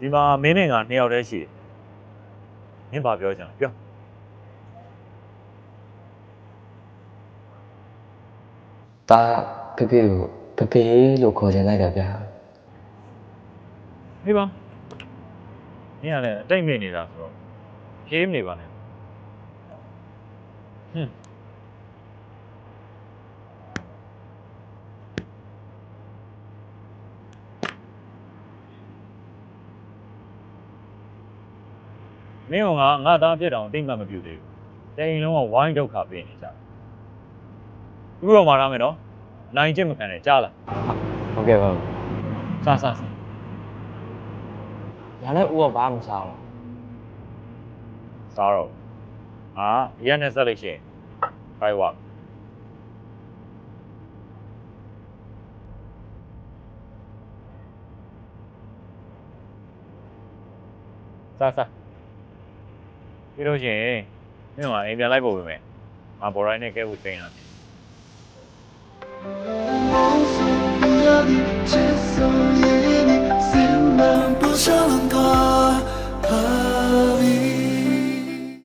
ဒီမှာမင်းနဲ့ငါနှစ်ယောက်တည်းရှိတယ်မင်းဘာပြောချင်လဲပြောဒါဖေဖေကိုဖေဖေလို့ခေါ်ချင်လိုက်တာဗျာဟေးပါမင်းကလည်းအတိတ်မိနေတာဆိုတော့ဖြေးမနေပါနဲ့ဟွန်း မင်းကငါငါသားဖြစ်တောင်တိတ်မှတ်မပြုသေးဘူးတိမ်လုံးကဝိုင်းဒုက္ခပေးနေကြတယ်ဥပမာရမယ်နော်နိုင်ချင်းမခံနဲ့ကြားလားဟုတ်ကဲ့ပါစစစညာနဲ့ဦးကဘာမှမစားဘူးစားတော့အာရန်နဲ့ဆက်လိုက်ရှင်ဖိုင်ဝါစားစား ပြီးလို့ရှိရင်မင်းကအိမ်ပြန်လိုက်ပို့ပေးမယ်ငါဘော်ရိုင်းနဲ့ကဲဖို့ချိန်တာ